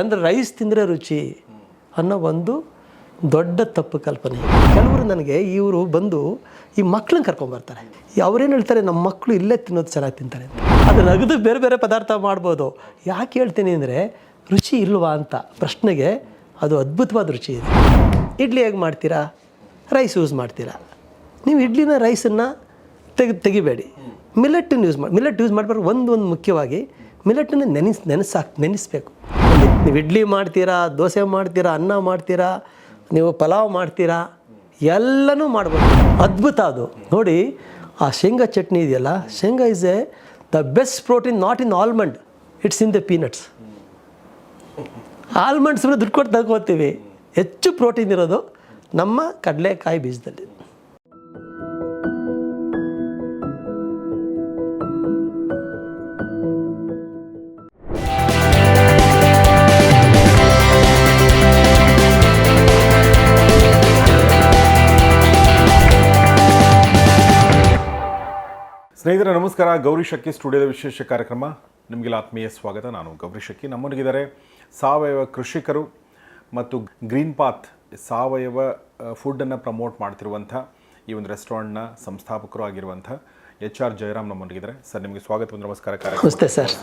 ಅಂದರೆ ರೈಸ್ ತಿಂದರೆ ರುಚಿ ಅನ್ನೋ ಒಂದು ದೊಡ್ಡ ತಪ್ಪು ಕಲ್ಪನೆ. ಕೆಲವರು ನನಗೆ ಇವರು ಬಂದು ಈ ಮಕ್ಳನ್ನ ಕರ್ಕೊಂಬರ್ತಾರೆ ಅವ್ರೇನು ಹೇಳ್ತಾರೆ ನಮ್ಮ ಮಕ್ಕಳು ಇಲ್ಲೇ ತಿನ್ನೋದು ಚೆನ್ನಾಗಿ ತಿಂತಾರೆ ಅಂತ. ಅದು ನಗದು ಬೇರೆ ಬೇರೆ ಪದಾರ್ಥ ಮಾಡ್ಬೋದು. ಯಾಕೆ ಹೇಳ್ತೀನಿ ಅಂದರೆ, ರುಚಿ ಇಲ್ವಾ ಅಂತ. ಪ್ರಶ್ನೆಗೆ ಅದು ಅದ್ಭುತವಾದ ರುಚಿ ಇದೆ. ಇಡ್ಲಿ ಹೇಗೆ ಮಾಡ್ತೀರಾ? ರೈಸ್ ಯೂಸ್ ಮಾಡ್ತೀರಾ? ನೀವು ಇಡ್ಲಿನ ರೈಸನ್ನು ತೆಗೆ, ತೆಗಿಬೇಡಿ. ಮಿಲೆಟನ್ನು ಯೂಸ್ ಮಾಡಿ ಮಿಲೆಟ್ ಯೂಸ್ ಮಾಡಬಾರ್ದು ಒಂದು ಒಂದು ಮುಖ್ಯವಾಗಿ ಮಿಲೆಟನ್ನು ನೆನೆಸಿ, ನೆನೆಸಾಕ್, ನೆನೆಸ್ಬೇಕು. ನೀವು ಇಡ್ಲಿ ಮಾಡ್ತೀರಾ, ದೋಸೆ ಮಾಡ್ತೀರಾ, ಅನ್ನ ಮಾಡ್ತೀರಾ, ನೀವು ಪಲಾವ್ ಮಾಡ್ತೀರಾ, ಎಲ್ಲನೂ ಮಾಡ್ಬೋದು. ಅದ್ಭುತ ಅದು. ನೋಡಿ, ಆ ಶೇಂಗಾ ಚಟ್ನಿ ಇದೆಯಲ್ಲ, ಶೇಂಗಾ is a the best protein not in almond it's in the peanuts almonds ದುಡ್ಡು ಕೊಟ್ಟು ತಗೋತೀವಿ. ಹೆಚ್ಚು ಪ್ರೋಟೀನ್ ಇರೋದು ನಮ್ಮ ಕಡಲೆಕಾಯಿ ಬೀಜದಲ್ಲಿ. ಸ್ನೇಹಿತರೆ ನಮಸ್ಕಾರ. ಗೌರಿ ಶಕ್ಕಿ ಸ್ಟುಡಿಯೋದ ವಿಶೇಷ ಕಾರ್ಯಕ್ರಮ. ನಿಮಗೆಲ್ಲ ಆತ್ಮೀಯ ಸ್ವಾಗತ. ನಾನು ಗೌರಿ ಶಕ್ಕಿ ನಮ್ಮೊಂದಿಗಿದ್ದಾರೆ ಸಾವಯವ ಕೃಷಿಕರು ಮತ್ತು ಗ್ರೀನ್ ಪಾತ್ ಸಾವಯವ ಫುಡ್ಡನ್ನು ಪ್ರಮೋಟ್ ಮಾಡ್ತಿರುವಂಥ ಈ ಒಂದು ರೆಸ್ಟೋರೆಂಟ್ನ ಸಂಸ್ಥಾಪಕರು ಆಗಿರುವಂಥ ಎಚ್ ಆರ್ ಜಯರಾಮ್ ನಮ್ಮೊಂದಿಗಿದ್ದಾರೆ. ಸರ್ ನಿಮಗೆ ಸ್ವಾಗತ ಮತ್ತು ನಮಸ್ಕಾರ ಕಾರ್ಯಕ್ರಮ. ನಮಸ್ತೆ ಸರ್.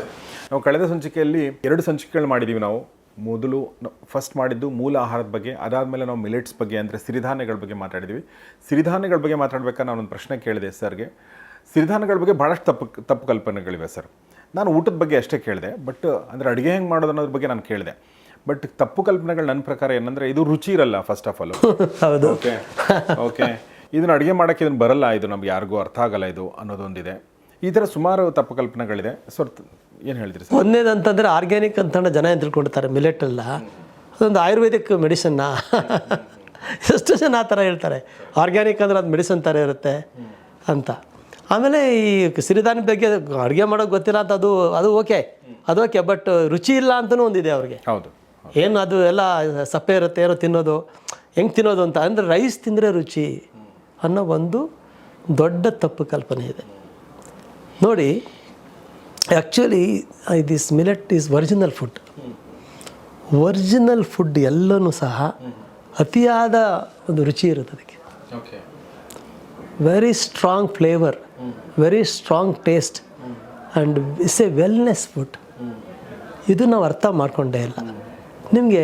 ನಾವು ಕಳೆದ ಸಂಚಿಕೆಯಲ್ಲಿ ಎರಡು ಸಂಚಿಕೆಗಳು ಮಾಡಿದ್ದೀವಿ ನಾವು. ಮೊದಲು ಫಸ್ಟ್ ಮಾಡಿದ್ದು ಮೂಲ ಆಹಾರದ ಬಗ್ಗೆ ಅದಾದಮೇಲೆ ನಾವು ಮಿಲೆಟ್ಸ್ ಬಗ್ಗೆ ಅಂದರೆ ಸಿರಿಧಾನ್ಯಗಳ ಬಗ್ಗೆ ಮಾತಾಡಿದ್ವಿ ಸಿರಿಧಾನ್ಯಗಳ ಬಗ್ಗೆ ಮಾತಾಡಬೇಕಾದ್ರೆ ನಾನೊಂದು ಪ್ರಶ್ನೆ ಕೇಳಿದೆ ಸರ್ಗೆ. ಸಿರಿಧಾನ್ಯಗಳ ಬಗ್ಗೆ ಭಾಳಷ್ಟು ತಪ್ಪು ತಪ್ಪು ಕಲ್ಪನೆಗಳಿವೆ ಸರ್. ನಾನು ಊಟದ ಬಗ್ಗೆ ಅಷ್ಟೇ ಕೇಳಿದೆ ಬಟ್ ಅಂದರೆ ಅಡುಗೆ ಹೆಂಗೆ ಮಾಡೋದು ಅನ್ನೋದ್ರ ಬಗ್ಗೆ ನಾನು ಕೇಳಿದೆ. ಬಟ್ ತಪ್ಪು ಕಲ್ಪನೆಗಳು ನನ್ನ ಪ್ರಕಾರ ಏನಂದರೆ ಇದು ರುಚಿ ಇರಲ್ಲ ಫಸ್ಟ್ ಆಫ್ ಆಲ್ ಹೌದು. ಓಕೆ ಓಕೆ ಇದನ್ನು ಅಡುಗೆ ಮಾಡೋಕ್ಕೆ ಇದನ್ನು ಬರಲ್ಲ ಇದು ನಮ್ಗೆ ಯಾರಿಗೂ ಅರ್ಥ ಆಗಲ್ಲ ಇದು ಅನ್ನೋದೊಂದಿದೆ. ಈ ಥರ ಸುಮಾರು ತಪ್ಪು ಕಲ್ಪನೆಗಳಿದೆ. ಸೊ ಏನು ಹೇಳಿದ್ರಿ ಸರ್? ಒಂದೇದು ಅಂತಂದರೆ ಆರ್ಗ್ಯಾನಿಕ್ ಅಂತ ಜನ ಏನು ತಿಳ್ಕೊಂಡಿರ್ತಾರೆ ಮಿಲೆಟ್ ಅಲ್ಲ. ಅದೊಂದು ಆಯುರ್ವೇದಿಕ್ ಮೆಡಿಸನ್ನ ಎಷ್ಟು ಜನ ಆ ಥರ ಹೇಳ್ತಾರೆ. ಆರ್ಗ್ಯಾನಿಕ್ ಅಂದ್ರೆ ಅದು ಮೆಡಿಸನ್ ಥರ ಇರುತ್ತೆ ಅಂತ. ಆಮೇಲೆ ಈ ಸಿರಿಧಾನ್ಯ ಬಗ್ಗೆ ಅಡುಗೆ ಮಾಡೋಕೆ ಗೊತ್ತಿಲ್ಲ ಅಂತ ಅದು ಅದು ಓಕೆ ಅದು ಓಕೆ ಬಟ್ ರುಚಿ ಇಲ್ಲ ಅಂತಲೂ ಒಂದಿದೆ ಅವ್ರಿಗೆ. ಹೌದು ಏನು ಅದು ಎಲ್ಲ ಸಪ್ಪೆ ಇರುತ್ತೆ ಏನೋ ತಿನ್ನೋದು ಹೆಂಗೆ ತಿನ್ನೋದು ಅಂತ. ಅಂದರೆ ರೈಸ್ ತಿಂದರೆ ರುಚಿ ಅನ್ನೋ ಒಂದು ದೊಡ್ಡ ತಪ್ಪು ಕಲ್ಪನೆ ಇದೆ. ನೋಡಿ actually this millet is original food original food ಎಲ್ಲನೂ ಸಹ ಅತಿಯಾದ ಒಂದು ರುಚಿ ಇರುತ್ತೆ ಅದಕ್ಕೆ. Very strong flavour very strong taste and it's a wellness food ಇದು ನಾವು ಅರ್ಥ ಮಾಡಿಕೊಂಡೇ ಇಲ್ಲ. ನಿಮಗೆ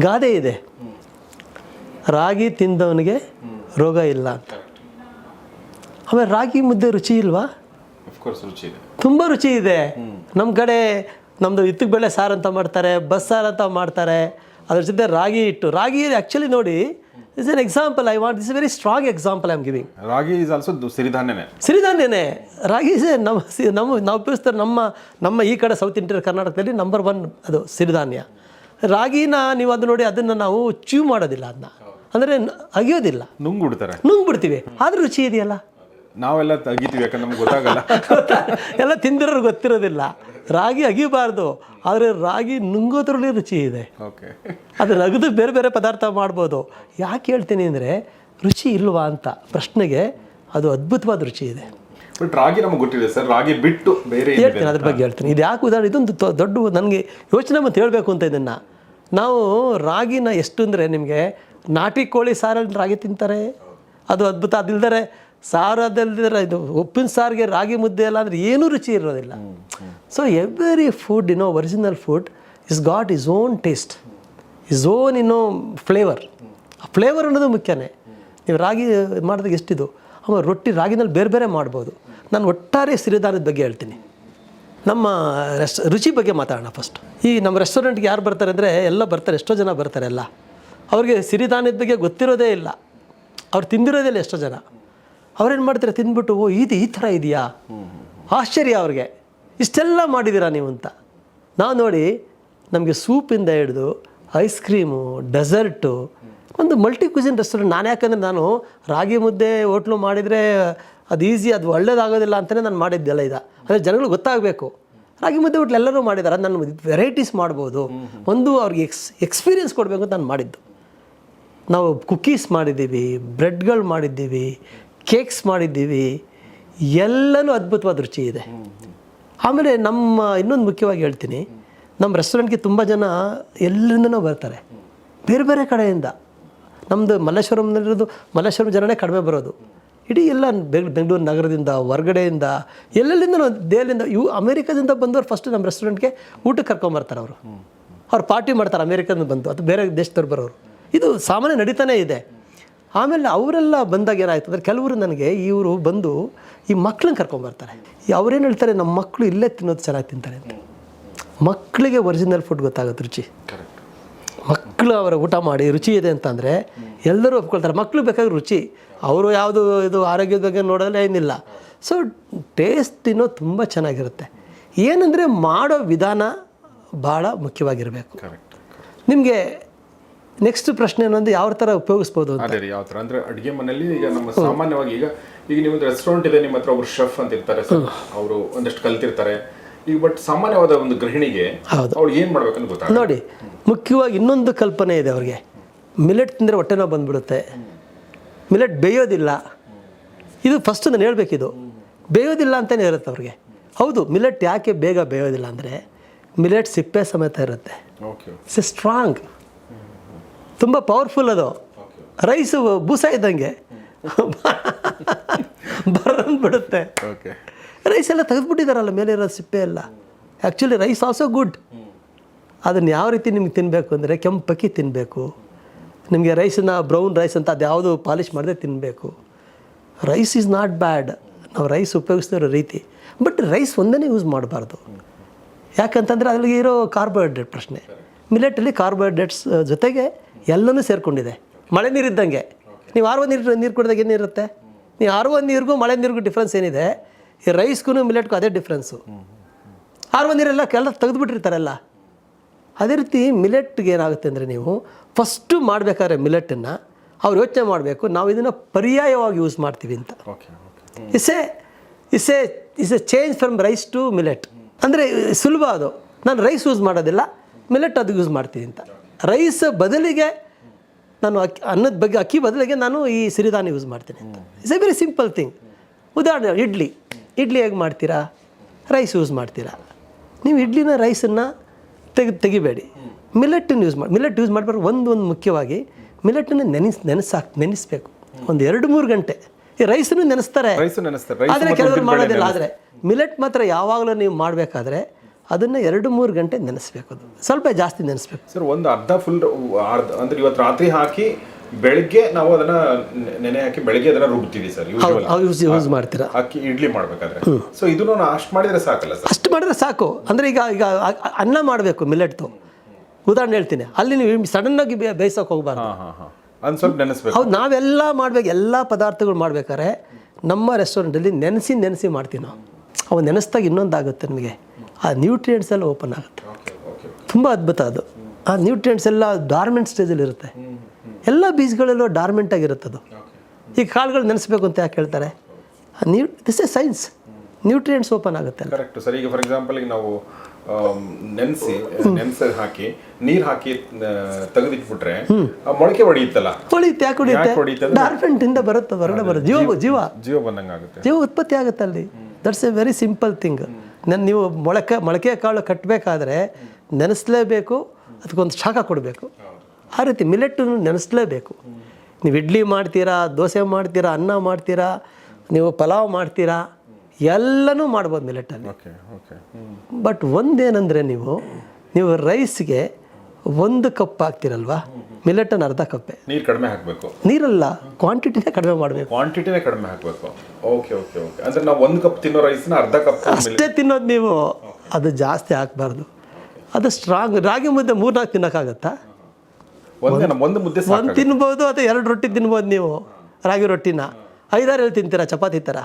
ಗಾದೆ ಇದೆ. ರಾಗಿ ತಿಂದವನಿಗೆ ರೋಗ ಇಲ್ಲ ಅಂತ. ಆಮೇಲೆ ರಾಗಿ ಮುದ್ದೆ ರುಚಿ ಇಲ್ವಾ? ತುಂಬ ರುಚಿ ಇದೆ. ನಮ್ಮ ಕಡೆ ನಮ್ಮದು ಇತ್ತಿಗೆ ಬೆಳೆ ಸಾರು ಅಂತ ಮಾಡ್ತಾರೆ ಬಸ್ಸಾರು ಅಂತ ಮಾಡ್ತಾರೆ. ಅದ್ರ ಜೊತೆ ರಾಗಿ ಹಿಟ್ಟು. ರಾಗಿ ಆ್ಯಕ್ಚುಲಿ ನೋಡಿ is an example I want is very strong example I am giving ragi is also ಸಿರಿಧಾನ್ಯನೇ. ಸಿರಿಧಾನ್ಯನೇ. ರಾಗಿ is a ನಮ್ಮ ಸಿ ನಮ್ಮ ನಾವು ಉಪಯೋಗಿಸ್ತಾರೆ ನಮ್ಮ ನಮ್ಮ ಈ ಕಡೆ ಸೌತ್ ಇಂಡಿಯನ್ ಕರ್ನಾಟಕದಲ್ಲಿ ನಂಬರ್ ಒನ್ ಅದು ಸಿರಿಧಾನ್ಯ. ರಾಗಿನ ನೀವು ಅದು ನೋಡಿ ಅದನ್ನು ನಾವು ಚೀವ್ ಮಾಡೋದಿಲ್ಲ ಅದನ್ನ ಅಂದರೆ ಅಗಿಯೋದಿಲ್ಲ. ನುಂಗ್ಬಿಡ್ತಾರೆ. ನುಂಗ್ಬಿಡ್ತೀವಿ. ಆದ್ರೆ ರುಚಿ ಇದೆಯಲ್ಲ? ನಾವೆಲ್ಲ ತೆಗಿತೀವಿ ಯಾಕಂದ್ರೆ ನಮ್ಗೆ ಗೊತ್ತಾಗಲ್ಲ. ಎಲ್ಲ ತಿಂದಿರೋರು ಗೊತ್ತಿರೋದಿಲ್ಲ. ರಾಗಿ ಅಗಿಬಾರ್ದು ಆದರೆ ರಾಗಿ ನುಂಗೋದ್ರಲ್ಲಿ ರುಚಿ ಇದೆ. ಅದನ್ನ ಅಗದು ಬೇರೆ ಬೇರೆ ಪದಾರ್ಥ ಮಾಡ್ಬೋದು. ಯಾಕೆ ಹೇಳ್ತೀನಿ ಅಂದರೆ ರುಚಿ ಇಲ್ವಾ ಅಂತ ಪ್ರಶ್ನೆಗೆ ಅದು ಅದ್ಭುತವಾದ ರುಚಿ ಇದೆ. ಬಟ್ ರಾಗಿ ನಮಗೆ ಗೊತ್ತಿದೆ ಸರ್ ರಾಗಿ ಬಿಟ್ಟು ಬೇರೆ ಹೇಳ್ತೀನಿ ಅದ್ರ ಬಗ್ಗೆ ಹೇಳ್ತೀನಿ. ಇದು ಯಾಕೆ ಉದಾಹರಣೆ ಇದೊಂದು ದೊಡ್ಡ ನನಗೆ ಯೋಚನೆ ಮತ್ತು ಹೇಳಬೇಕು ಅಂತ ಇದನ್ನು. ನಾವು ರಾಗಿನ ಎಷ್ಟು ಅಂದರೆ ನಿಮಗೆ ನಾಟಿ ಕೋಳಿ ಸಾರಲ್ಲಿ ರಾಗಿ ತಿಂತಾರೆ. ಅದು ಅದ್ಭುತ ಅದಿಲ್ದರೆ ಸಾರು ಅದಲ್ದಿದ್ರೆ ಇದು ಉಪ್ಪಿನ ಸಾರಿಗೆ ರಾಗಿ ಮುದ್ದೆ ಎಲ್ಲ ಅಂದರೆ ಏನೂ ರುಚಿ ಇರೋದಿಲ್ಲ. So every food ಇನೋ original food is got is own taste is own ಇನ್ನೋ ಫ್ಲೇವರ್ ಆ ಫ್ಲೇವರ್ ಅನ್ನೋದು ಮುಖ್ಯನೇ. ನೀವು ರಾಗಿ ಮಾಡಿದಾಗ ಎಷ್ಟಿದು? ಆಮೇಲೆ ರೊಟ್ಟಿ ರಾಗಿನಲ್ಲಿ ಬೇರೆ ಬೇರೆ ಮಾಡ್ಬೋದು. ನಾನು ಒಟ್ಟಾರೆ ಸಿರಿಧಾನದ ಬಗ್ಗೆ ಹೇಳ್ತೀನಿ. ನಮ್ಮ ರೆಸ್ಟ್ ರುಚಿ ಬಗ್ಗೆ ಮಾತಾಡೋಣ ಫಸ್ಟ್ ಈ ನಮ್ಮ ರೆಸ್ಟೋರೆಂಟ್ಗೆ ಯಾರು ಬರ್ತಾರೆ ಅಂದರೆ ಎಲ್ಲ ಬರ್ತಾರೆ ಎಷ್ಟೋ ಜನ ಬರ್ತಾರೆ ಎಲ್ಲ. ಅವ್ರಿಗೆ ಸಿರಿಧಾನ್ಯದ ಬಗ್ಗೆ ಗೊತ್ತಿರೋದೇ ಇಲ್ಲ. ಅವ್ರು ತಿಂದಿರೋದೇ ಇಲ್ಲ ಎಷ್ಟೋ ಜನ. ಅವ್ರೇನು ಮಾಡ್ತಾರೆ? ತಿಂದ್ಬಿಟ್ಟು ಓ, ಇದು ಈ ಥರ ಇದೆಯಾ? ಆಶ್ಚರ್ಯ ಅವ್ರಿಗೆ. ಇಷ್ಟೆಲ್ಲ ಮಾಡಿದ್ದೀರಾ ನೀವು ಅಂತ. ನಾವು ನೋಡಿ, ನಮಗೆ ಸೂಪಿಂದ ಹಿಡಿದು, ಐಸ್ ಕ್ರೀಮು, ಡೆಸರ್ಟು, ಒಂದು ಮಲ್ಟಿ ಕ್ವಿಸಿನ್ ರೆಸ್ಟೋರೆಂಟ್. ನಾನು ಯಾಕಂದರೆ ನಾನು ರಾಗಿ ಮುದ್ದೆ, ಹೋಟ್ಲು ಮಾಡಿದರೆ ಅದು ಈಸಿ, ಅದು ಒಳ್ಳೇದಾಗೋದಿಲ್ಲ ಅಂತಲೇ ನಾನು ಮಾಡಿದ್ದೆಲ್ಲ ಇದು ಅಂದರೆ ಜನಗಳು ಗೊತ್ತಾಗಬೇಕು. ರಾಗಿ ಮುದ್ದೆ ಹೋಟ್ಲು ಎಲ್ಲರೂ ಮಾಡಿದ್ದಾರೆ ನಾನು ವೆರೈಟೀಸ್ ಮಾಡ್ಬೋದು. ಒಂದು ಅವ್ರಿಗೆ ಎಕ್ಸ್, ಎಕ್ಸ್ಪೀರಿಯನ್ಸ್ ಕೊಡಬೇಕು ಅಂತ ನಾನು ಮಾಡಿದ್ದು. ನಾವು ಕುಕ್ಕೀಸ್ ಮಾಡಿದ್ದೀವಿ, ಬ್ರೆಡ್ಗಳು ಮಾಡಿದ್ದೀವಿ ಕೇಕ್ಸ್ ಮಾಡಿದ್ದೀವಿ, ಎಲ್ಲನೂ ಅದ್ಭುತವಾದ ರುಚಿ ಇದೆ. ಆಮೇಲೆ ನಮ್ಮ ಇನ್ನೊಂದು ಮುಖ್ಯವಾಗಿ ಹೇಳ್ತೀನಿ, ನಮ್ಮ ರೆಸ್ಟೋರೆಂಟ್ಗೆ ತುಂಬ ಜನ ಎಲ್ಲರಿಂದನೂ ಬರ್ತಾರೆ. ಬೇರೆ ಬೇರೆ ಕಡೆಯಿಂದ. ನಮ್ಮದು ಮಲ್ಲೇಶ್ವರಂನಲ್ಲಿರೋದು, ಮಲ್ಲೇಶ್ವರಂ ಜನನೇ ಕಡಿಮೆ ಬರೋದು. ಇಡೀ ಎಲ್ಲ ಬೆಂಗ್, ಬೆಂಗಳೂರು ನಗರದಿಂದ, ಹೊರಗಡೆಯಿಂದ ಎಲ್ಲೆಲ್ಲಿಂದ ದೇಹದಿಂದ ಇವು ಅಮೇರಿಕಾದಿಂದ ಬಂದವರು ಫಸ್ಟ್ ನಮ್ಮ ರೆಸ್ಟೋರೆಂಟ್ಗೆ ಊಟಕ್ಕೆ ಕರ್ಕೊಂಬರ್ತಾರೆ ಅವರು. ಅವ್ರು ಪಾರ್ಟಿ ಮಾಡ್ತಾರೆ ಅಮೇರಿಕಾದಿಂದ ಬಂದು, ಅದು ಬೇರೆ ದೇಶದವ್ರು ಬರೋರು. ಇದು ಸಾಮಾನ್ಯ ನಡೀತಾನೇ ಇದೆ. ಆಮೇಲೆ ಅವರೆಲ್ಲ ಬಂದಾಗ ಏನಾಯ್ತು ಅಂದರೆ ಕೆಲವರು ನನಗೆ ಇವರು ಬಂದು ಈ ಮಕ್ಳನ್ನ ಕರ್ಕೊಂಬರ್ತಾರೆ ಅವ್ರೇನು ಹೇಳ್ತಾರೆ ನಮ್ಮ ಮಕ್ಕಳು ಇಲ್ಲೇ ತಿನ್ನೋದು ಚೆನ್ನಾಗಿ ತಿಂತಾರೆ ಅಂತ. ಮಕ್ಕಳಿಗೆ ಒರಿಜಿನಲ್ ಫುಡ್ ಗೊತ್ತಾಗುತ್ತೆ ರುಚಿ. ಮಕ್ಕಳು ಅವರ ಊಟ ಮಾಡಿ ರುಚಿ ಇದೆ ಅಂತಂದರೆ ಎಲ್ಲರೂ ಒಪ್ಕೊಳ್ತಾರೆ ಮಕ್ಕಳು ಬೇಕಾದ್ರೆ ರುಚಿ. ಅವರು ಯಾವುದು ಇದು ಆರೋಗ್ಯದ ಬಗ್ಗೆ ನೋಡೋದೇ ಏನಿಲ್ಲ. ಸೊ ಟೇಸ್ಟ್ ತಿನ್ನೋದು ತುಂಬ ಚೆನ್ನಾಗಿರುತ್ತೆ. ಏನಂದರೆ ಮಾಡೋ ವಿಧಾನ ಭಾಳ ಮುಖ್ಯವಾಗಿರಬೇಕು. ನಿಮಗೆ ನೆಕ್ಸ್ಟ್ ಪ್ರಶ್ನೆ ಅನ್ನೋದು ಯಾವ ಥರ ಉಪಯೋಗಿಸ್ಬೋದು ಅಂತ? ಅದೇ ರೀ ಯಾವ ಥರ? ಅಂದ್ರೆ ಅಡುಗೆ ಮನೆಯಲ್ಲಿ ಈಗ ನಮ್ಮ ಸಾಮಾನ್ಯವಾಗಿ ಈಗ ಈಗ ನಿಮ್ಮದು ರೆಸ್ಟೋರೆಂಟ್ ಇದೆ ನಿಮ್ಮ ಹತ್ರ ಒಬ್ರು ಶೆಫ್ ಅಂತ ಇರ್ತಾರೆ ಅವರು ಒಂದಷ್ಟು ಕಲ್ತಿರ್ತಾರೆ. ಈಗ ಬಟ್ ಸಾಮಾನ್ಯವಾದ ಒಂದು ಗೃಹಿಣಿಗೆ ಹೌದು. ಅವಳು ಏನು ಮಾಡ್ಬೇಕಂತ ಗೊತ್ತಾಗ ನೋಡಿ ಮುಖ್ಯವಾಗಿ ಇನ್ನೊಂದು ಕಲ್ಪನೆ ಇದೆ ಅವ್ರಿಗೆ. ಮಿಲೆಟ್ ತಿಂದರೆ ಹೊಟ್ಟೆ ನೋವು ಬಂದ್ಬಿಡುತ್ತೆ. ಮಿಲೆಟ್ ಬೇಯೋದಿಲ್ಲ. ಇದು ಫಸ್ಟ್ ನಾನು ಹೇಳ್ಬೇಕಿದು. ಬೇಯೋದಿಲ್ಲ ಅಂತಲೇ ಇರುತ್ತೆ ಅವ್ರಿಗೆ. ಹೌದು ಮಿಲೆಟ್ ಯಾಕೆ ಬೇಗ ಬೇಯೋದಿಲ್ಲ ಅಂದರೆ ಮಿಲೆಟ್ ಸಿಪ್ಪೆ ಸಮೇತ ಇರುತ್ತೆ. ಸ್ಟ್ರಾಂಗ್ ತುಂಬ ಪವರ್ಫುಲ್ ಅದು. ರೈಸು ಬೂಸ ಇದ್ದಂಗೆ. ಬರಂದ್ಬಿಡುತ್ತೆ ಓಕೆ ರೈಸ್ ಎಲ್ಲ ತೆಗೆದುಬಿಟ್ಟಿದ್ದಾರಲ್ಲ ಮೇಲೆ ಇರೋ ಸಿಪ್ಪೆ ಎಲ್ಲ. ಆ್ಯಕ್ಚುಲಿ ರೈಸ್ ಆಲ್ಸೋ ಗುಡ್ ಅದನ್ನು ಯಾವ ರೀತಿ ನಿಮ್ಗೆ ತಿನ್ನಬೇಕು ಅಂದರೆ ಕೆಂಪಕ್ಕಿ ತಿನ್ನಬೇಕು ನಿಮಗೆ ರೈಸನ್ನ ಬ್ರೌನ್ ರೈಸ್ ಅಂತ ಅದು ಯಾವುದು ಪಾಲಿಷ್ ಮಾಡದೆ ತಿನ್ನಬೇಕು ರೈಸ್ ಈಸ್ ನಾಟ್ ಬ್ಯಾಡ್ ನಾವು ರೈಸ್ ಉಪಯೋಗಿಸ್ತಿರೋ ರೀತಿ. ಬಟ್ ರೈಸ್ ಒಂದೇ ಯೂಸ್ ಮಾಡಬಾರ್ದು. ಯಾಕಂತಂದರೆ ಅದ್ರಲ್ಲಿ ಇರೋ ಕಾರ್ಬೋಹೈಡ್ರೇಟ್ ಪ್ರಶ್ನೆ. ಮಿಲೆಟಲ್ಲಿ ಕಾರ್ಬೋಹೈಡ್ರೇಟ್ಸ್ ಜೊತೆಗೆ ಎಲ್ಲನೂ ಸೇರಿಕೊಂಡಿದೆ. ಮಳೆ ನೀರಿದ್ದಂಗೆ. ನೀವು ಆರ್ವ ನೀರು ನೀರು ಕುಡಿದಾಗ ಏನಿರುತ್ತೆ ನೀವು ಆರ್ವ ನೀರಿಗೂ ಮಳೆ ನೀರಿಗೂ ಡಿಫ್ರೆನ್ಸ್ ಏನಿದೆ? ಈ ರೈಸ್ಗೂ ಮಿಲೆಟ್ಗೂ ಅದೇ ಡಿಫ್ರೆನ್ಸು ಆರುವ ನೀರೆಲ್ಲ ಕೆಲ ತೆಗೆದುಬಿಟ್ಟಿರ್ತಾರಲ್ಲ. ಅದೇ ರೀತಿ ಮಿಲೆಟ್ಗೆ ಏನಾಗುತ್ತೆ ಅಂದರೆ ನೀವು ಫಸ್ಟು ಮಾಡಬೇಕಾದ್ರೆ ಮಿಲೆಟನ್ನು ಅವ್ರು ಯೋಚನೆ ಮಾಡಬೇಕು ನಾವು ಇದನ್ನು ಪರ್ಯಾಯವಾಗಿ ಯೂಸ್ ಮಾಡ್ತೀವಿ ಅಂತ. Is a is a is a change from rice to millet ಅಂದರೆ ಸುಲಭ ಅದು. ನಾನು ರೈಸ್ ಯೂಸ್ ಮಾಡೋದಿಲ್ಲ ಮಿಲೆಟ್ ಅದು ಯೂಸ್ ಮಾಡ್ತೀನಿ ಅಂತ. ರೈಸ್ ಬದಲಿಗೆ ನಾನು ಅಕ್ಕಿ ಅನ್ನದ ಬಗ್ಗೆ ಅಕ್ಕಿ ಬದಲಿಗೆ ನಾನು ಈ ಸಿರಿಧಾನ್ಯ ಯೂಸ್ ಮಾಡ್ತೀನಿ ಅಂತ. It's a very simple thing ಉದಾಹರಣೆ ಇಡ್ಲಿ. ಇಡ್ಲಿ ಹೇಗೆ ಮಾಡ್ತೀರಾ? ರೈಸ್ ಯೂಸ್ ಮಾಡ್ತೀರಾ? ನೀವು ಇಡ್ಲಿನ ರೈಸನ್ನು ತೆಗೆ ತೆಗಿಬೇಡಿ. ಮಿಲೆಟನ್ನು ಯೂಸ್ ಮಾಡಿ ಮಿಲೆಟ್ ಯೂಸ್ ಮಾಡಬಾರ್ದು. ಒಂದು ಒಂದು ಮುಖ್ಯವಾಗಿ ಮಿಲೆಟನ್ನು ನೆನೆಸ್ ನೆನೆಸಾಕ್ ನೆನೆಸ್ಬೇಕು. ಒಂದು ಎರಡು ಮೂರು ಗಂಟೆ. ಈ ರೈಸನ್ನು ನೆನೆಸ್ತಾರೆ. ಆದರೆ ಕೆಲವರು ಮಾಡೋದಿಲ್ಲ ಆದರೆ ಮಿಲೆಟ್ ಮಾತ್ರ ಯಾವಾಗಲೂ ನೀವು ಮಾಡಬೇಕಾದ್ರೆ ಅದನ್ನು ಎರಡು ಮೂರು ಗಂಟೆ ನೆನೆಸ್ಬೇಕು ಅದು. ಸ್ವಲ್ಪ ಜಾಸ್ತಿ ನೆನೆಸ್ಬೇಕು. ಸರ್ ಒಂದು ಅರ್ಧ ಫುಲ್ ಅರ್ಧ ಅಂದ್ರೆ ಇವತ್ತು ರಾತ್ರಿ ಹಾಕಿ ಬೆಳಿಗ್ಗೆ ನಾವು ಅದನ್ನ ನೆನೆ ಹಾಕಿ ಬೆಳಗ್ಗೆ ಅದನ್ನ ರುಬ್ತೀವಿ ಸರ್ ಯೂಸ್ ಯೂಸ್ ಮಾಡ್ತೀರಾ? ಹಾಕಿ ಇಡ್ಲಿ ಮಾಡ್ಬೇಕಾದ್ರೆ. ಸೊ ಇದನ್ನು ನಾನು ಅಷ್ಟು ಮಾಡಿದ್ರೆ ಸಾಕಲ್ಲ ಸರ್? ಅಷ್ಟು ಮಾಡಿದ್ರೆ ಸಾಕು. ಅಂದರೆ ಈಗ ಈಗ ಅನ್ನ ಮಾಡಬೇಕು ಮಿಲೆಟ್ದು ಉದಾಹರಣೆ ಹೇಳ್ತೀನಿ. ಅಲ್ಲಿ ನೀವು ಸಡನ್ನಾಗಿ ಬೇಯಿಸೋಕೆ ಹೋಗಬಾರ್ದು. ಹಾ ಹಾಂ ಹಾಂ. ಅದ್ ಸ್ವಲ್ಪ ನೆನೆಸ್ಬೇಕು. ಹೌದು ನಾವೆಲ್ಲ ಮಾಡ್ಬೇಕು. ಎಲ್ಲ ಪದಾರ್ಥಗಳು ಮಾಡ್ಬೇಕಾದ್ರೆ ನಮ್ಮ ರೆಸ್ಟೋರೆಂಟಲ್ಲಿ ನೆನೆಸಿ ನೆನೆಸಿ ಮಾಡ್ತೀವಿ ನಾವು. ಅವು ನೆನೆಸ್ದಾಗ ಇನ್ನೊಂದಾಗುತ್ತೆ ನಿಮಗೆ. ಆ ನ್ಯೂಟ್ರಿಯೆಂಟ್ಸ್ ಎಲ್ಲ ಓಪನ್ ಆಗುತ್ತೆ. ತುಂಬ ಅದ್ಭುತ ಅದು. ಆ ನ್ಯೂಟ್ರಿಯೆಂಟ್ಸ್ ಎಲ್ಲ ಡಾರ್ಮೆಂಟ್ ಸ್ಟೇಜಲ್ಲಿ ಇರುತ್ತೆ. ಎಲ್ಲ ಬೀಜಗಳಲ್ಲೂ ಡಾರ್ಮೆಂಟ್ ಆಗಿರುತ್ತೆ ಅದು. ಈ ಕಾಳುಗಳು ನೆನೆಸ್ಬೇಕು ಅಂತ ಯಾಕೆ ಹೇಳ್ತಾರೆ? New this a science nutrients open ಆಗುತ್ತೆ. ಕರೆಕ್ಟ್ ಸರ್ ಈಗ ಫಾರ್ ಎಕ್ಸಾಂಪಲ್ ಈಗ ನಾವು ನೆನೆಸಿ ನೆನೆಸಿ ಹಾಕಿ ನೀರು ಹಾಕಿ ತೆಗೆದಿಟ್ಬಿಟ್ರೆ ಮೊಳಕೆ ಹೊಡೆಯುತ್ತಲ್ಲ ಹೊಳಿಯುತ್ತೆ ಯಾಕೆ ಹೊಡೆಯುತ್ತೆ ಡಾರ್ಮೆಂಟ್ ಇಂದ ಬರುತ್ತೆ ಹೊರಗಡೆ ಬರುತ್ತೆ? ಜೀವ ಜೀವ ಜೀವ. ಬಂದಂಗೆ ಆಗುತ್ತೆ ಜೀವ ಉತ್ಪತ್ತಿ ಆಗುತ್ತೆ ಅಲ್ಲಿ. That's a very simple thing ನನ್ನ ನೀವು ಮೊಳಕೆ ಮೊಳಕೆ ಕಾಳು ಕಟ್ಟಬೇಕಾದ್ರೆ ನೆನೆಸಲೇಬೇಕು ಅದಕ್ಕೊಂದು ಶಾಖ ಕೊಡಬೇಕು. ಆ ರೀತಿ ಮಿಲೆಟ್ಟು ನೆನೆಸಲೇಬೇಕು. ನೀವು ಇಡ್ಲಿ ಮಾಡ್ತೀರಾ ದೋಸೆ ಮಾಡ್ತೀರಾ ಅನ್ನ ಮಾಡ್ತೀರಾ ನೀವು ಪಲಾವ್ ಮಾಡ್ತೀರಾ ಎಲ್ಲನೂ ಮಾಡ್ಬೋದು ಮಿಲೆಟಲ್ಲಿ ಬಟ್ ಒಂದೇನೆಂದರೆ ನೀವು ನೀವು ರೈಸ್ಗೆ ಒಂದು ಕಪ್ ಹಾಕ್ತಿರಲ್ವಾ ಮಿಲೆಟನ್ನು ಅರ್ಧ ಕಪ್ಪೆ. ನೀರು ಕಡಿಮೆ ಹಾಕಬೇಕು. ನೀರಲ್ಲ ಕ್ವಾಂಟಿಟಿನೇ ಕಡಿಮೆ ಮಾಡಬೇಕು. ಕ್ವಾಂಟಿಟಿನೇ ಕಡಿಮೆ ಹಾಕಬೇಕು. ಓಕೆ ಓಕೆ ಓಕೆ ಅಂದ್ರೆ ನಾವು ಒಂದು ಕಪ್ ತಿನ್ನೋ ರೈಸ್ನ ಅರ್ಧ ಕಪ್ ಅಷ್ಟೇ ತಿನ್ನೋದು ನೀವು ಅದು ಜಾಸ್ತಿ ಹಾಕಬಾರ್ದು. ಅದು ಸ್ಟ್ರಾಂಗ್ ರಾಗಿ ಮುದ್ದೆ ಮೂರ್ನಾಲ್ಕು ತಿನ್ನೋಕ್ಕಾಗತ್ತಾ? ಒಂದೇ ಮುದ್ದೆ ಸಾಕು ಒಂದು ತಿನ್ಬೋದು ಅಥವಾ ಎರಡು ರೊಟ್ಟಿ ತಿನ್ಬೋದು ನೀವು ರಾಗಿ ರೊಟ್ಟಿನ? ಐದಾರು ಎಲ್ಲಿ ತಿಂತೀರಾ ಚಪಾತಿ ಥರ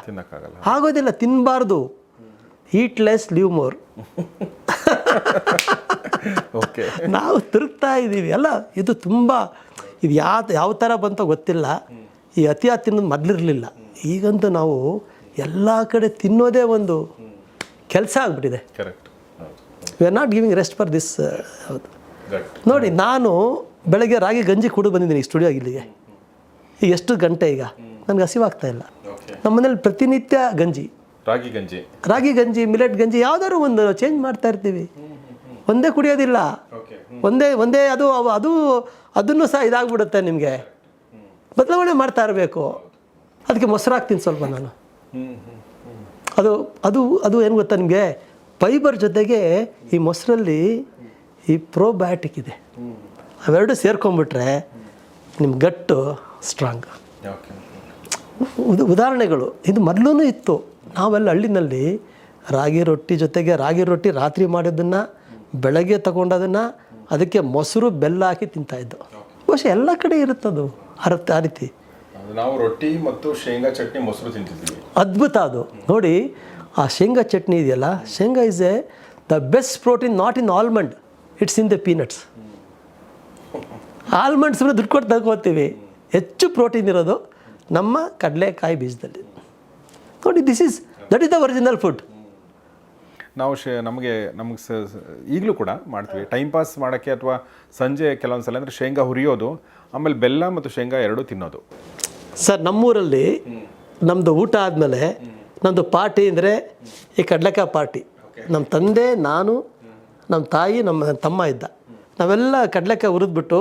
ಆಗೋದಿಲ್ಲ ತಿನ್ನಬಾರ್ದು ಹೀಟ್ಲೆಸ್ ಲೀವ್ ಮೋರ್ ಓಕೆ ನಾವು ತಿರುಗ್ತಾ ಇದ್ದೀವಿ. ಅಲ್ಲ ಇದು ತುಂಬ ಇದು ಯಾವ ಯಾವ ಥರ ಬಂತೋ ಗೊತ್ತಿಲ್ಲ. ಈ ಅತಿಯಾಗಿ ತಿನ್ನೋದು ಮೊದಲಿರಲಿಲ್ಲ. ಈಗಂತೂ ನಾವು ಎಲ್ಲ ಕಡೆ ತಿನ್ನೋದೇ ಒಂದು ಕೆಲಸ ಆಗಿಬಿಟ್ಟಿದೆ. Correct we are not giving rest for this ಹೌದು. ನೋಡಿ ನಾನು ಬೆಳಗ್ಗೆ ರಾಗಿ ಗಂಜಿ ಕುಡಿದು ಬಂದಿದ್ದೀನಿ ಸ್ಟುಡಿಯೋ ಇಲ್ಲಿಗೆ. ಈಗ ಎಷ್ಟು ಗಂಟೆ ಈಗ? ನನಗೆ ಹಸಿವಾಗ್ತಾ ಇಲ್ಲ. ನಮ್ಮ ಮನೇಲಿ ಪ್ರತಿನಿತ್ಯ ಗಂಜಿ. ರಾಗಿ ಗಂಜಿ. ರಾಗಿ ಗಂಜಿ ಮಿಲೆಟ್ ಗಂಜಿ ಯಾವ್ದಾದ್ರು ಒಂದು ಚೇಂಜ್ ಮಾಡ್ತಾ ಇರ್ತೀವಿ. ಒಂದೇ ಕುಡಿಯೋದಿಲ್ಲ. ಒಂದೇ ಒಂದೇ ಅದು ಅದು ಅದನ್ನು ಸಹ ಇದಾಗ್ಬಿಡುತ್ತೆ ನಿಮಗೆ. ಬದಲಾವಣೆ ಮಾಡ್ತಾ ಇರಬೇಕು. ಅದಕ್ಕೆ ಮೊಸರಾಗ್ತೀನಿ ಹಾಕ್ತೀನಿ ಸ್ವಲ್ಪ ನಾನು. ಅದು ಅದು ಅದು ಏನು ಗೊತ್ತಾ ನಿಮಗೆ? ಫೈಬರ್ ಜೊತೆಗೆ ಈ ಮೊಸರಲ್ಲಿ ಈ ಪ್ರೋಬಯಾಟಿಕ್ ಇದೆ. ಅವೆರಡು ಸೇರ್ಕೊಂಬಿಟ್ರೆ ನಿಮ್ಮ ಗಟ್ಟು ಸ್ಟ್ರಾಂಗ್. ಉದ ಉದಾಹರಣೆಗಳು. ಇದು ಮೊದಲೂ ಇತ್ತು. ನಾವೆಲ್ಲ ಹಳ್ಳಿನಲ್ಲಿ ರಾಗಿ ರೊಟ್ಟಿ ಜೊತೆಗೆ ರಾಗಿ ರೊಟ್ಟಿ ರಾತ್ರಿ ಮಾಡಿದ್ದನ್ನು ಬೆಳಗ್ಗೆ ತಗೊಂಡದನ್ನು ಅದಕ್ಕೆ ಮೊಸರು ಬೆಲ್ಲ ಹಾಕಿ ತಿಂತಾಯಿದ್ದು ಬಹುಶಃ ಎಲ್ಲ ಕಡೆ ಇರುತ್ತದು ಅರ್ಥ ಆ ರೀತಿ. ನಾವು ರೊಟ್ಟಿ ಮತ್ತು ಶೇಂಗಾ ಚಟ್ನಿ ಮೊಸರು ತಿಂತಿದ್ವಿ. ಅದ್ಭುತ ಅದು. ನೋಡಿ ಆ ಶೇಂಗಾ ಚಟ್ನಿ ಇದೆಯಲ್ಲ ಶೇಂಗಾ is a the best protein not in almond it's in the peanuts almonds ದುಡ್ಡು ಕೊಟ್ಟು ತಗೋತೀವಿ. ಹೆಚ್ಚು ಪ್ರೋಟೀನ್ ಇರೋದು ನಮ್ಮ ಕಡಲೆಕಾಯಿ ಬೀಜದಲ್ಲಿ. ನೋಡಿ this is that is the original food ನಾವು ಶ ನಮಗೆ ನಮಗೆ ಸ ಈಗಲೂ ಕೂಡ ಮಾಡ್ತೀವಿ. ಟೈಮ್ ಪಾಸ್ ಮಾಡೋಕ್ಕೆ ಅಥವಾ ಸಂಜೆ ಕೆಲವೊಂದು ಸಲ ಅಂದರೆ ಶೇಂಗಾ ಹುರಿಯೋದು ಆಮೇಲೆ ಬೆಲ್ಲ ಮತ್ತು ಶೇಂಗಾ ಎರಡೂ ತಿನ್ನೋದು. ಸರ್ ನಮ್ಮೂರಲ್ಲಿ ನಮ್ಮದು ಊಟ ಆದಮೇಲೆ ನಮ್ಮದು ಪಾರ್ಟಿ ಅಂದರೆ ಈ ಕಡಲೆಕಾಯಿ ಪಾರ್ಟಿ. ನಮ್ಮ ತಂದೆ ನಾನು ನಮ್ಮ ತಾಯಿ ನಮ್ಮ ತಮ್ಮ ಇದ್ದ. ನಾವೆಲ್ಲ ಕಡಲೆಕಾಯಿ ಹುರಿದ್ಬಿಟ್ಟು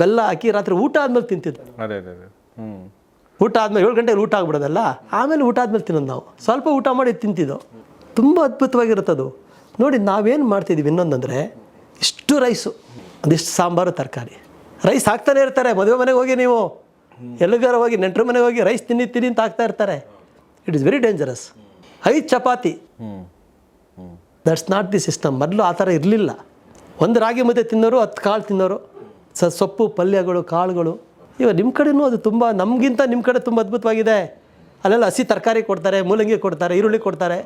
ಬೆಲ್ಲ ಹಾಕಿ ರಾತ್ರಿ ಊಟ ಆದಮೇಲೆ ತಿಂತಿದ್ವಿ. ಅದೇ ಅದೇ ಅದೇ. ಹ್ಞೂ ಊಟ ಆದ್ಮೇಲೆ ಏಳು ಗಂಟೆಗೆ ಊಟ ಆಗ್ಬಿಡೋದಲ್ಲ? ಆಮೇಲೆ ಊಟ ಆದ್ಮೇಲೆ ತಿನ್ನೋದು ನಾವು. ಸ್ವಲ್ಪ ಊಟ ಮಾಡಿ ತಿಂತಿದ್ದೋ? ತುಂಬ ಅದ್ಭುತವಾಗಿರುತ್ತದು ನೋಡಿ, ನಾವೇನು ಮಾಡ್ತಿದ್ದೀವಿ ಇನ್ನೊಂದಂದರೆ, ಇಷ್ಟು ರೈಸು, ಒಂದಿಷ್ಟು ಸಾಂಬಾರು, ತರಕಾರಿ. ರೈಸ್ ಹಾಕ್ತಾನೆ ಇರ್ತಾರೆ, ಮದುವೆ ಮನೆಗೆ ಹೋಗಿ ನೀವು. ಎಲ್ಲಿಗಾರ ಹೋಗಿ, ನೆಂಟರ ಮನೆಗೆ ಹೋಗಿ ರೈಸ್ ತಿನ್ನಿ ತಿನ್ನಿ ಅಂತ ಹಾಕ್ತಾ ಇರ್ತಾರೆ. ಇಟ್ ಇಸ್ ವೆರಿ ಡೇಂಜರಸ್ ಐದು chapati. That's not the system ಮೊದಲು ಆ ಥರ ಇರಲಿಲ್ಲ. ಒಂದು ರಾಗಿ ಮುದ್ದೆ ತಿನ್ನೋರು, ಹತ್ತು ಕಾಳು ತಿನ್ನೋರು, ಸ ಸೊಪ್ಪು, ಪಲ್ಯಗಳು, ಕಾಳುಗಳು. ಇವಾಗ ನಿಮ್ಮ ಕಡೆನೂ ಅದು ತುಂಬ, ನಮಗಿಂತ ನಿಮ್ಮ ಕಡೆ ತುಂಬ ಅದ್ಭುತವಾಗಿದೆ. ಅಲ್ಲೆಲ್ಲ ಹಸಿ ತರಕಾರಿ ಕೊಡ್ತಾರೆ, ಮೂಲಂಗಿ ಕೊಡ್ತಾರೆ, ಈರುಳ್ಳಿ ಕೊಡ್ತಾರೆ.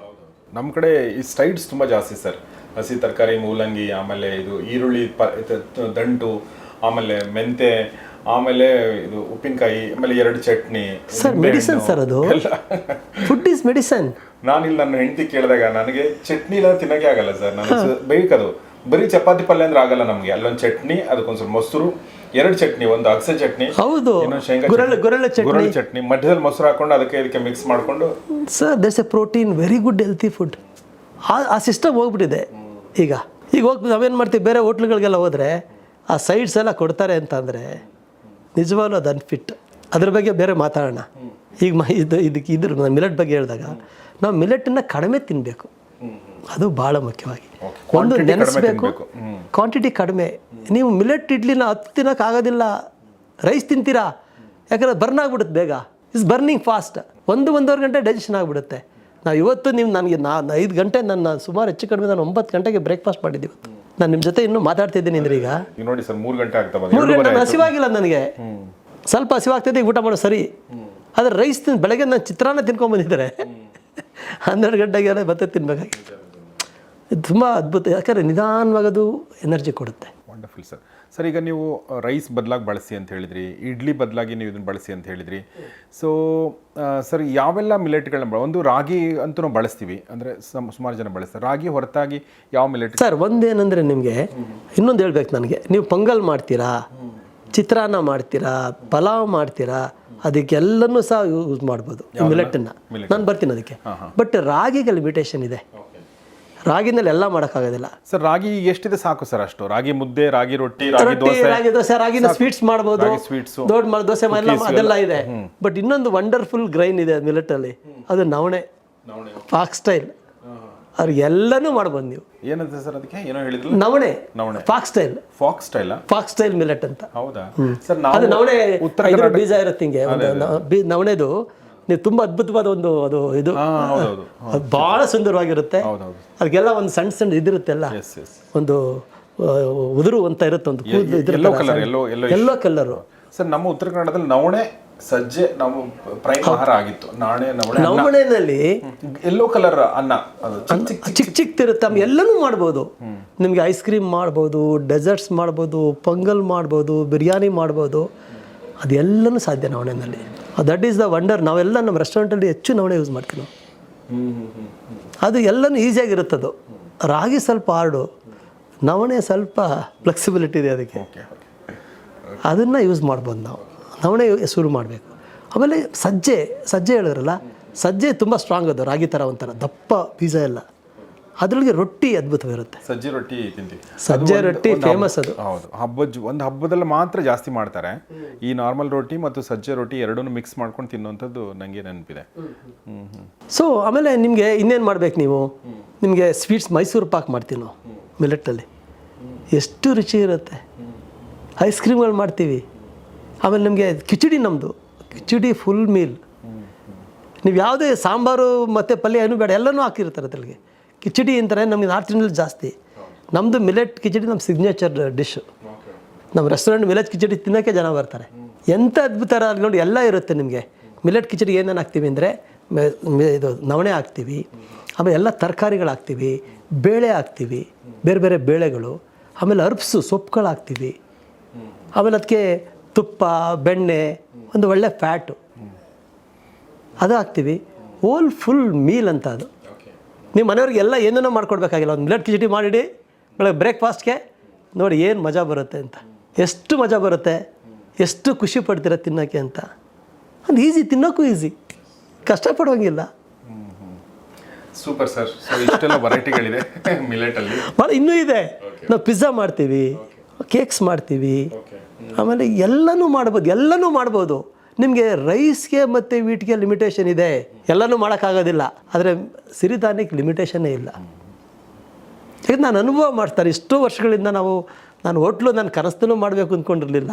ನಮ್ಮ ಕಡೆ ಈ ಸ್ಟೈಡ್ಸ್ ತುಂಬ ಜಾಸ್ತಿ ಸರ್. ಹಸಿ ತರಕಾರಿ ಮೂಲಂಗಿ ಆಮೇಲೆ ಇದು ಈರುಳ್ಳಿ ಪ ದಂಟು ಆಮೇಲೆ ಮೆಂತೆ ಆಮೇಲೆ ಇದು ಉಪ್ಪಿನಕಾಯಿ ಆಮೇಲೆ ಎರಡು ಚಟ್ನಿ ಸರ್ ಮೆಡಿಸನ್ ಸರ್ ಅದು? ಫುಡ್ ಈಸ್ ಮೆಡಿಸನ್ ನಾನಿಲ್ಲಿ ನನ್ನ ಹೆಂಡತಿ ಕೇಳಿದಾಗ ನನಗೆ ಚಟ್ನಿ ಇಲ್ಲ ತಿನ್ನಕ್ಕೆ ಆಗಲ್ಲ ಸರ್. ನನಗೆ ಬೇಕದು. ಬರೀ ಚಪಾತಿ ಪಲ್ಯ ಅಂದ್ರೆ ಆಗಲ್ಲ ನಮಗೆ. ಅಲ್ಲೊಂದು ಚಟ್ನಿ ಅದಕ್ಕೊಂದ್ ಸ್ವಲ್ಪ ಮೊಸರು ಎರಡು ಚಟ್ನಿ ಒಂದು ಅಗಸೆ ಚಟ್ನಿ ಹೌದು. ಇನ್ನೊಂದು ಶೇಂಗಾ ಚಟ್ನಿ ಚಟ್ನಿ. ಮಧ್ಯದಲ್ಲಿ ಮೊಸರು ಹಾಕೊಂಡು ಅದಕ್ಕೆ ಇದಕ್ಕೆ ಮಿಕ್ಸ್ ಮಾಡ್ಕೊಂಡು sir that's a protein very good healthy food ಆ ಆ ಸಿಸ್ಟಮ್ ಹೋಗ್ಬಿಟ್ಟಿದೆ. ಈಗ ಈಗ ಹೋಗಿ ನಾವೇನು ಮಾಡ್ತೀವಿ? ಬೇರೆ ಹೋಟ್ಲುಗಳಿಗೆಲ್ಲ ಹೋದರೆ ಆ ಸೈಡ್ಸ್ ಎಲ್ಲ ಕೊಡ್ತಾರೆ ಅಂತಂದರೆ ನಿಜವಾಗ್ಲೂ ಅದು ಅನ್ಫಿಟ್ ಅದ್ರ ಬಗ್ಗೆ ಬೇರೆ ಮಾತಾಡೋಣ. ಈಗ ಮ ಇದು ಇದಕ್ಕೆ ಇದ್ರ ಮಿಲೆಟ್ ಬಗ್ಗೆ ಹೇಳಿದಾಗ ನಾವು ಮಿಲೆಟನ್ನು ಕಡಿಮೆ ತಿನ್ನಬೇಕು ಅದು ಭಾಳ ಮುಖ್ಯವಾಗಿ. ಒಂದು ನೆನೆಸ್ಬೇಕು. ಕ್ವಾಂಟಿಟಿ ಕಡಿಮೆ. ನೀವು ಮಿಲೆಟ್ ಇಡ್ಲಿನ ಹತ್ತು ತಿನ್ನೋಕ್ಕಾಗೋದಿಲ್ಲ ರೈಸ್ ತಿಂತೀರಾ? ಯಾಕಂದ್ರೆ ಬರ್ನ್ ಆಗಿಬಿಡುತ್ತೆ ಬೇಗ. ಇಸ್ ಬರ್ನಿಂಗ್ ಫಾಸ್ಟ್ ಒಂದು ಒಂದೂವರೆ ಗಂಟೆ ಡೈಜೆಷನ್ ಆಗಿಬಿಡುತ್ತೆ. ನಾವು ಇವತ್ತು ನೀವು ನನಗೆ ನಾನು ಐದು ಗಂಟೆ ನನ್ನ ಸುಮಾರು ಹೆಚ್ಚು ಕಡಿಮೆ ನಾನು ಒಂಬತ್ತು ಗಂಟೆಗೆ ಬ್ರೇಕ್ಫಾಸ್ಟ್ ಮಾಡಿದ್ದೆ ಇವತ್ತು. ನಾನು ನಿಮ್ಮ ಜೊತೆ ಇನ್ನೂ ಮಾತಾಡ್ತಿದ್ದೀನಿ ಅಂದ್ರೆ ಈಗ. ನೋಡಿ ಸರ್ ಮೂರು ಗಂಟೆ ಆಗ್ತಾ ಮೂರು ಗಂಟೆ ನಾನು ಹಸಿವಾಗಿಲ್ಲ ನನಗೆ. ಸ್ವಲ್ಪ ಹಸಿವಾಗ್ತದೆ ಈಗ ಊಟ ಮಾಡೋ ಸರಿ. ಆದರೆ ರೈಸ್ ತಿನ್ ಬೆಳಗ್ಗೆ ನಾನು ಚಿತ್ರಾನ್ನ ತಿನ್ಕೊಂಡ್ಬಂದಿದ್ದಾರೆ ಹನ್ನೆರಡು ಗಂಟೆಗೆ ಬತ್ತೆ ತಿನ್ಬೇಕಾಗಿತ್ತು. ತುಂಬ ಅದ್ಭುತ ಯಾಕಂದರೆ ನಿಧಾನವಾಗಿ ಅದು ಎನರ್ಜಿ ಕೊಡುತ್ತೆ. ವಂಡರ್ಫುಲ್ ಸರ್ ಸರ್ ಈಗ ನೀವು ರೈಸ್ ಬದಲಾಗಿ ಬಳಸಿ ಅಂತ ಹೇಳಿದ್ರಿ ಇಡ್ಲಿ ಬದಲಾಗಿ ನೀವು ಇದನ್ನು ಬಳಸಿ ಅಂತ ಹೇಳಿದ್ರಿ. ಸೊ ಸರ್ ಯಾವೆಲ್ಲ ಮಿಲೆಟ್ಗಳನ್ನ ಒಂದು ರಾಗಿ ಅಂತೂ ಬಳಸ್ತೀವಿ ಅಂದರೆ ಸುಮಾರು ಜನ ಬಳಸ್ತಾರೆ. ರಾಗಿ ಹೊರತಾಗಿ ಯಾವ ಮಿಲೆಟ್? ಸರ್ ಒಂದೇನಂದರೆ ನಿಮಗೆ ಇನ್ನೊಂದು ಹೇಳ್ಬೇಕು ನನಗೆ. ನೀವು ಪೊಂಗಲ್ ಮಾಡ್ತೀರಾ ಚಿತ್ರಾನ್ನ ಮಾಡ್ತೀರಾ ಪಲಾವ್ ಮಾಡ್ತೀರಾ ಅದಕ್ಕೆಲ್ಲನೂ ಸಹ ಯೂಸ್ ಮಾಡ್ಬೋದು ಮಿಲೆಟನ್ನು. ನಾನು ಬರ್ತೀನಿ ಅದಕ್ಕೆ. ಬಟ್ ರಾಗಿಗೆ ಲಿಮಿಟೇಷನ್ ಇದೆ. ರಾಗಿನಲ್ಲಿ ಎಲ್ಲ ಮಾಡೋಕ್ಕಾಗೋದಿಲ್ಲ. ಸರ್ ರಾಗಿ ಎಷ್ಟಿದೆ ಸಾಕು ಸರ್ ಅಷ್ಟು? ರಾಗಿ ಮುದ್ದೆ ರಾಗಿ ರೊಟ್ಟಿ ರಾಗಿ ರೊಟ್ಟಿ ದೋಸೆ? ರಾಗಿ ದೋಸೆ ರಾಗಿನ ಸ್ವೀಟ್ಸ್ ಮಾಡ್ಬೋದು. ರಾಗಿ ಸ್ವೀಟ್ಸು ದೊಡ್ಡ ಮಾಡಿ ದೋಸೆ ಎಲ್ಲ ಅದೆಲ್ಲ ಇದೆ. ಬಟ್ ಇನ್ನೊಂದು ವಂಡರ್ಫುಲ್ ಗ್ರೈನ್ ಇದೆ ಮಿಲೆಟಲ್ಲಿ ಅದು ನವಣೆ. ಪಾಕ್ ಸ್ಟೈಲ್ ಅವ್ರಿಗೆಲ್ಲನೂ ಮಾಡ್ಬೋದು ನೀವು. ಏನಂತ ಸರ್ ಅದಕ್ಕೆ? ಏನೋ ಹೇಳಿದ್ರು ನವಣೆ. ನವಣೆ. Folk style folk style folk style millet ಅಂತ. ಹೌದಾ? ಸರ್ ಅದು ನಾವು ನವಣೆ ಉತ್ತರ ಇದ್ರ ಬೀಜ ಇರುತ್ತೆ ಹಿಂಗೆ. ಒಂದು ನ- ಬೀ- ನವಣೆದು ನೀವು ತುಂಬಾ ಅದ್ಭುತವಾದ ಒಂದು ಅದು ಇದು. ಬಹಳ ಸುಂದರವಾಗಿರುತ್ತೆ. ಅದಕ್ಕೆಲ್ಲ ಒಂದು ಸಣ್ಣ ಸಣ್ಣ ಇದಿರುತ್ತೆಲ್ಲ ಎಸ್ ಎಸ್ ಒಂದು ಉದುರು ಅಂತ ಇರುತ್ತೆ ಒಂದು ಕೂದಲು ಎಲ್ಲೋ ಎಲ್ಲೋ ಎಲ್ಲೋ ಎಲ್ಲೋ ಕಲರು ಸರ್ ನಮ್ಮ ಉತ್ತರ ಕನ್ನಡದಲ್ಲಿ ನವಣೆ ಸಜ್ಜೆ ನಾವು ಪ್ರೈಮ್ ಆಹಾರ ಆಗಿತ್ತು. ನಾಣೆ ನವಣೆ ನವಣೆನಲ್ಲಿ ಎಲ್ಲೋ ಕಲರ್ ಅನ್ನ. ಚಿಕ್ಕ ಚಿಕ್ಕ ಚಿಕ್ಕ ಚಿಕ್ಕದಿರುತ್ತೆ ಎಲ್ಲನೂ ಮಾಡ್ಬೋದು. ನಿಮಗೆ ಐಸ್ ಕ್ರೀಮ್ ಮಾಡ್ಬೋದು ಡೆಸರ್ಟ್ಸ್ ಮಾಡ್ಬೋದು ಪೊಂಗಲ್ ಮಾಡ್ಬೋದು ಬಿರಿಯಾನಿ ಮಾಡ್ಬೋದು. ಅದೆಲ್ಲನೂ ಸಾಧ್ಯ ನವಣೆನಲ್ಲಿ. ದಟ್ ಈಸ್ ದ ವಂಡರ್ ನಾವೆಲ್ಲ ನಮ್ಮ ರೆಸ್ಟೋರೆಂಟಲ್ಲಿ ಹೆಚ್ಚು ನವಣೆ ಯೂಸ್ ಮಾಡ್ತೀವಿ ನಾವು. ಅದು ಎಲ್ಲನೂ ಅದು. ರಾಗಿ ಸ್ವಲ್ಪ ಹಾರ್ಡು ನವಣೆ ಸ್ವಲ್ಪ ಫ್ಲೆಕ್ಸಿಬಿಲಿಟಿ ಇದೆ ಅದಕ್ಕೆ. ಅದನ್ನು ಯೂಸ್ ಮಾಡ್ಬೋದು ನಾವು. ನವಣೆ ಶುರು ಮಾಡಬೇಕು. ಆಮೇಲೆ ಸಜ್ಜೆ ಸಜ್ಜೆ ಹೇಳಿದ್ರಲ್ಲ ಸಜ್ಜೆ ತುಂಬ ಸ್ಟ್ರಾಂಗ್ ಅದು ರಾಗಿ ಥರ ಒಂಥರ ದಪ್ಪ ಬೀಜ ಎಲ್ಲ. ಅದರೊಳಗೆ ರೊಟ್ಟಿ ಅದ್ಭುತವಿರುತ್ತೆ. ಸಜ್ಜೆ ರೊಟ್ಟಿ ತಿಂತೀವಿ. ಸಜ್ಜೆ ರೊಟ್ಟಿ ಫೇಮಸ್ ಅದು. ಹೌದು. ಹಬ್ಬ ಒಂದು ಹಬ್ಬದಲ್ಲಿ ಮಾತ್ರ ಜಾಸ್ತಿ ಮಾಡ್ತಾರೆ. ಈ ನಾರ್ಮಲ್ ರೊಟ್ಟಿ ಮತ್ತು ಸಜ್ಜೆ ರೊಟ್ಟಿ ಎರಡನ್ನೂ ಮಿಕ್ಸ್ ಮಾಡ್ಕೊಂಡು ತಿನ್ನುವಂಥದ್ದು ನನಗೆ ನೆನಪಿದೆ. ಸೊ ಆಮೇಲೆ ನಿಮಗೆ ಇನ್ನೇನು ಮಾಡ್ಬೇಕು ನೀವು? ನಿಮಗೆ ಸ್ವೀಟ್ಸ್ ಮೈಸೂರು ಪಾಕ್ ಮಾಡ್ತೀವಿ ನಾವು ಮಿಲೆಟ್ಟಲ್ಲಿ ಎಷ್ಟು ರುಚಿ ಇರುತ್ತೆ. ಐಸ್ ಕ್ರೀಮ್ಗಳು ಮಾಡ್ತೀವಿ. ಆಮೇಲೆ ನಿಮಗೆ ಕಿಚಡಿ ನಮ್ಮದು ಕಿಚಡಿ ಫುಲ್ ಮೀಲ್ ನೀವು ಯಾವುದೇ ಸಾಂಬಾರು ಮತ್ತು ಪಲ್ಯ ಏನು ಬೇಡ ಎಲ್ಲನೂ ಹಾಕಿರ್ತಾರೆ ಅದ್ರಲ್ಲಿ ಕಿಚಡಿ ಅಂತಾರೆ ನಮಗೆ ನಾರ್ತ್ ಇಂಡಿಯಲ್ಲಿ ಜಾಸ್ತಿ. ನಮ್ಮದು ಮಿಲೆಟ್ ಕಿಚಡಿ ನಮ್ಮ ಸಿಗ್ನೇಚರ್ ಡಿಶ್ ನಮ್ಮ ರೆಸ್ಟೋರೆಂಟ್ ಮಿಲೆಟ್ ಕಿಚಡಿ ತಿನ್ನೋಕ್ಕೆ ಜನ ಬರ್ತಾರೆ. ಎಂಥ ಅದ್ಭುತ ಅಲ್ಲಿ ನೋಡಿ ಎಲ್ಲ ಇರುತ್ತೆ ನಿಮಗೆ. ಮಿಲೆಟ್ ಕಿಚಡಿ ಏನೇನು ಹಾಕ್ತೀವಿ ಅಂದರೆ ಇದು ನವಣೆ ಹಾಕ್ತೀವಿ, ಆಮೇಲೆ ಎಲ್ಲ ತರಕಾರಿಗಳು ಹಾಕ್ತೀವಿ, ಬೇಳೆ ಹಾಕ್ತೀವಿ, ಬೇರೆ ಬೇರೆ ಬೇಳೆಗಳು, ಆಮೇಲೆ ಅರ್ಬ್ಸು ಸೊಪ್ಪುಗಳು ಹಾಕ್ತೀವಿ. ಆಮೇಲೆ ಅದಕ್ಕೆ ತುಪ್ಪ, ಬೆಣ್ಣೆ, ಒಂದು ಒಳ್ಳೆ ಫ್ಯಾಟು ಅದು ಹಾಕ್ತೀವಿ. ಓಲ್ ಫುಲ್ ಮೀಲ್ ಅಂತ ಅದು. ನೀವು ಮನೆಯವ್ರಿಗೆ ಎಲ್ಲ ಏನೇನೋ ಮಾಡ್ಕೊಡ್ಬೇಕಾಗಿಲ್ಲ. ಒಂದು ಮಿಲೆಟ್ ಕಿಚಡಿ ಮಾಡಿಡಿ ಬೆಳಗ್ಗೆ ಬ್ರೇಕ್ಫಾಸ್ಟ್ಗೆ ನೋಡಿ ಏನು ಮಜಾ ಬರುತ್ತೆ ಅಂತ. ಎಷ್ಟು ಮಜಾ ಬರುತ್ತೆ ಎಷ್ಟು ಖುಷಿ ಪಡ್ತೀರ ತಿನ್ನೋಕ್ಕೆ ಅಂತ. ಅದು ಈಸಿ ತಿನ್ನೋಕ್ಕೂ ಈಸಿ ಕಷ್ಟಪಡೋಂಗಿಲ್ಲ. ಸೂಪರ್ ಸರ್ ಇಷ್ಟೆಲ್ಲ ವೆರೈಟಿಗಳಿದೆ ಮಿಲೆಟಲ್ಲಿ ಭಾಳ ಇನ್ನೂ ಇದೆ. ನಾವು ಪಿಜ್ಜಾ ಮಾಡ್ತೀವಿ ಕೇಕ್ಸ್ ಮಾಡ್ತೀವಿ. ಆಮೇಲೆ ಎಲ್ಲನೂ ಮಾಡ್ಬೋದು ಎಲ್ಲನೂ ಮಾಡ್ಬೋದು. ನಿಮಗೆ ರೈಸ್ಗೆ ಮತ್ತು ವೀಟ್ಗೆ ಲಿಮಿಟೇಷನ್ ಇದೆ. ಎಲ್ಲನೂ ಮಾಡೋಕ್ಕಾಗೋದಿಲ್ಲ. ಆದರೆ ಸಿರಿಧಾನ್ಯಕ್ಕೆ ಲಿಮಿಟೇಷನ್ನೇ ಇಲ್ಲ. ಈಗ ನಾನು ಅನುಭವ ಮಾಡ್ತಾರೆ. ಇಷ್ಟು ವರ್ಷಗಳಿಂದ ನಾವು, ನಾನು ಹೋಟ್ಲು, ನಾನು ಕನಸ್ತನೂ ಮಾಡಬೇಕು ಅಂದ್ಕೊಂಡಿರಲಿಲ್ಲ.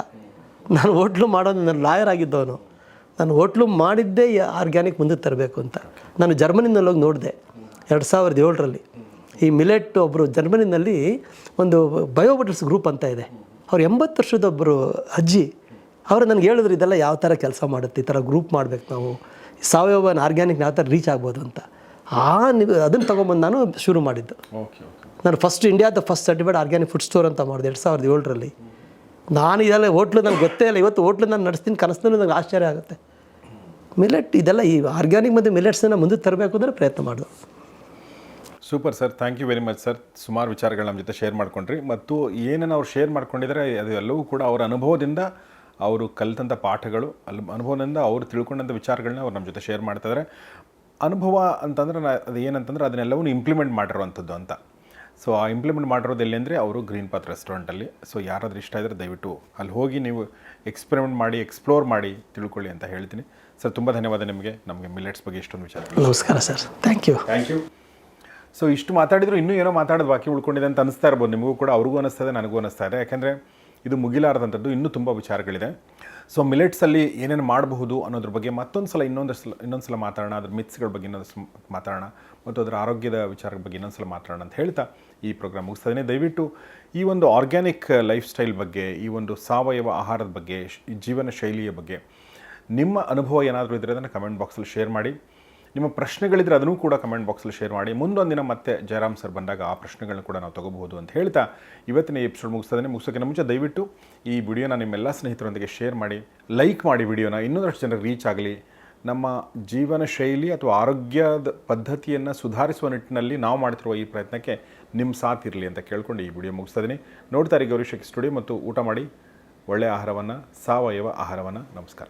ನಾನು ಹೋಟ್ಲು ಮಾಡೋದು ನಾನು ಲಾಯರ್ ಆಗಿದ್ದವನು. ನಾನು ಹೋಟ್ಲು ಮಾಡಿದ್ದೇ ಆರ್ಗ್ಯಾನಿಕ್ ಮುಂದೆ ತರಬೇಕು ಅಂತ. ನಾನು ಜರ್ಮನಿನಲ್ಲಿ ಹೋಗಿ ನೋಡಿದೆ. ಎರಡು ಸಾವಿರದ ಏಳರಲ್ಲಿ. ಈ ಮಿಲೆಟ್ ಒಬ್ಬರು ಜರ್ಮನಿನಲ್ಲಿ ಒಂದು ಬಯೋಬಟರ್ಸ್ ಗ್ರೂಪ್ ಅಂತ ಇದೆ. ಅವ್ರು ಎಂಬತ್ತು ವರ್ಷದೊಬ್ಬರು ಅಜ್ಜಿ. ಅವರು ನನಗೆ ಹೇಳಿದ್ರು ಇದೆಲ್ಲ ಯಾವ ಥರ ಕೆಲಸ ಮಾಡುತ್ತೆ? ಈ ಥರ ಗ್ರೂಪ್ ಮಾಡಬೇಕು ನಾವು. ಸಾವಯವ ಆರ್ಗ್ಯಾನಿಕ್ ಯಾವ ಥರ ರೀಚ್ ಆಗ್ಬೋದು ಅಂತ. ಆ ನೀವು ಅದನ್ನು ತೊಗೊಂಬಂದು ನಾನು ಶುರು ಮಾಡಿದ್ದು. ನಾನು ಫಸ್ಟ್ ಇಂಡಿಯಾದ first certified organic food store ಅಂತ ಮಾಡಿದೆ ಎರಡು ಸಾವಿರದ ಏಳರಲ್ಲಿ. ನಾನು ಇದೆಲ್ಲ ಹೋಟ್ಲು ನಂಗೆ ಗೊತ್ತೇ ಇಲ್ಲ. ಇವತ್ತು ಹೋಟ್ಲು ನಾನು ನಡೆಸ್ತೀನಿ ಕನಸ್ನೂ ನಂಗೆ ಆಶ್ಚರ್ಯ ಆಗುತ್ತೆ. ಮಿಲೆಟ್ ಇದೆಲ್ಲ ಈ ಆರ್ಗ್ಯಾನಿಕ್ ಮತ್ತು ಮಿಲೆಟ್ಸನ್ನು ಮುಂದೆ ತರಬೇಕು ಅಂದರೆ ಪ್ರಯತ್ನ ಮಾಡೋದು. Super sir thank you very much sir ಸುಮಾರು ವಿಚಾರಗಳು ನಮ್ಮ ಜೊತೆ ಶೇರ್ ಮಾಡ್ಕೊಂಡ್ರಿ. ಮತ್ತು ಏನೇನು ಅವ್ರು ಶೇರ್ ಮಾಡ್ಕೊಂಡಿದ್ದಾರೆ ಅದು ಎಲ್ಲವೂ ಕೂಡ ಅವರ ಅನುಭವದಿಂದ ಅವರು ಕಲಿತಂಥ ಪಾಠಗಳು ಅಲ್ಲಿ ಅನುಭವದಿಂದ ಅವರು ತಿಳ್ಕೊಂಡಂಥ ವಿಚಾರಗಳನ್ನ ಅವ್ರು ನಮ್ಮ ಜೊತೆ ಶೇರ್ ಮಾಡ್ತಾಯಿದ್ದಾರೆ ಅನುಭವ ಅಂತಂದ್ರೆ ನಾ ಅದು ಏನಂತಂದ್ರೆ ಅದನ್ನೆಲ್ಲವೂ ಇಂಪ್ಲಿಮೆಂಟ್ ಮಾಡಿರುವಂಥದ್ದು ಅಂತ. ಸೊ ಆ ಇಂಪ್ಲಿಮೆಂಟ್ ಮಾಡಿರೋದು ಎಲ್ಲಿ ಅಂದರೆ ಅವರು ಗ್ರೀನ್ ಪಾತ್ ರೆಸ್ಟೋರೆಂಟಲ್ಲಿ ಸೊ ಯಾರಾದರೂ ಇಷ್ಟ ಇದ್ದರೆ ದಯವಿಟ್ಟು ಅಲ್ಲಿ ಹೋಗಿ ನೀವು ಎಕ್ಸ್ಪೆರಿಮೆಂಟ್ ಮಾಡಿ ಎಕ್ಸ್ಪ್ಲೋರ್ ಮಾಡಿ ತಿಳ್ಕೊಳ್ಳಿ ಅಂತ ಹೇಳ್ತೀನಿ. ಸರ್ ತುಂಬ ಧನ್ಯವಾದ ನಿಮಗೆ. ನಮಗೆ ಮಿಲೆಟ್ಸ್ ಬಗ್ಗೆ ಇಷ್ಟೊಂದು ವಿಚಾರ ನಮಸ್ಕಾರ sir thank you thank you so ಇಷ್ಟು ಮಾತಾಡಿದ್ರು ಇನ್ನೂ ಏನೋ ಮಾತಾಡೋದು ಬಾಕಿ ಉಳ್ಕೊಂಡಿದೆ ಅಂತ ಅನಿಸ್ತಾ ಇರ್ಬೋದು. ನಿಮಗೂ ಕೂಡ ಅವ್ರಿಗೂ ಅನಿಸ್ತದೆ ನನಗೂ ಅನಿಸ್ತಾ ಇದೆ. ಯಾಕೆಂದರೆ ಇದು ಮುಗಿಲಾರದಂಥದ್ದು. ಇನ್ನೂ ತುಂಬ ವಿಚಾರಗಳಿದೆ. ಸೊ ಮಿಲೆಟ್ಸಲ್ಲಿ ಏನೇನು ಮಾಡಬಹುದು ಅನ್ನೋದ್ರ ಬಗ್ಗೆ ಮತ್ತೊಂದು ಸಲ ಇನ್ನೊಂದು ಸಲ ಇನ್ನೊಂದು ಸಲ ಮಾತಾಡೋಣ. ಅದ್ರ ಮಿತ್ಸ್ಗಳ ಬಗ್ಗೆ ಇನ್ನೊಂದು ಮಾತಾಡೋಣ. ಮತ್ತು ಅದರ ಆರೋಗ್ಯದ ವಿಚಾರದ ಬಗ್ಗೆ ಇನ್ನೊಂದು ಸಲ ಮಾತಾಡೋಣ ಅಂತ ಹೇಳ್ತಾ ಈ ಪ್ರೋಗ್ರಾಮ್ ಮುಗಿಸ್ತೇನೆ. ದಯವಿಟ್ಟು ಈ ಒಂದು ಆರ್ಗ್ಯಾನಿಕ್ ಲೈಫ್ ಸ್ಟೈಲ್ ಬಗ್ಗೆ, ಈ ಒಂದು ಸಾವಯವ ಆಹಾರದ ಬಗ್ಗೆ ಜೀವನ ಶೈಲಿಯ ಬಗ್ಗೆ ನಿಮ್ಮ ಅನುಭವ ಏನಾದರೂ ಇದ್ದರೆ ಅದನ್ನು ಕಮೆಂಟ್ ಬಾಕ್ಸಲ್ಲಿ ಶೇರ್ ಮಾಡಿ. ನಿಮ್ಮ ಪ್ರಶ್ನೆಗಳಿದ್ರೆ ಅದನ್ನು ಕೂಡ ಕಮೆಂಟ್ ಬಾಕ್ಸಲ್ಲಿ ಶೇರ್ ಮಾಡಿ. ಮುಂದೊಂದು ದಿನ ಮತ್ತೆ ಜಯರಾಮ್ ಸರ್ ಬಂದಾಗ ಆ ಪ್ರಶ್ನೆಗಳನ್ನ ಕೂಡ ನಾವು ತಗೋಬಹುದು ಅಂತ ಹೇಳ್ತಾ ಇವತ್ತಿನ ಎಪಿಸೋಡ್ ಮುಗಿಸ್ತದೆ. ಮುಗಿಸೋಕ್ಕಿಂತ ಮುಂಚೆ ದಯವಿಟ್ಟು ಈ ವಿಡಿಯೋನ ನಿಮ್ಮೆಲ್ಲ ಸ್ನೇಹಿತರೊಂದಿಗೆ ಶೇರ್ ಮಾಡಿ, ಲೈಕ್ ಮಾಡಿ ವಿಡಿಯೋನ. ಇನ್ನೊಂದಷ್ಟು ಜನರಿಗೆ ರೀಚ್ ಆಗಲಿ. ನಮ್ಮ ಜೀವನ ಶೈಲಿ ಅಥವಾ ಆರೋಗ್ಯದ ಪದ್ಧತಿಯನ್ನು ಸುಧಾರಿಸುವ ನಿಟ್ಟಿನಲ್ಲಿ ನಾವು ಮಾಡ್ತಿರುವ ಈ ಪ್ರಯತ್ನಕ್ಕೆ ನಿಮ್ಮ ಸಾಥ್ ಇರಲಿ ಅಂತ ಕೇಳ್ಕೊಂಡು ಈ ವಿಡಿಯೋ ಮುಗಿಸ್ತಾ ಇದ್ದೀನಿ ಗೌರಿ ಶೆಟ್ಟಿ ಸ್ಟುಡಿಯೋ ಮತ್ತು ಊಟ ಮಾಡಿ. ಒಳ್ಳೆಯ ಆಹಾರವನ್ನು, ಸಾವಯವ ಆಹಾರವನ್ನು. ನಮಸ್ಕಾರ.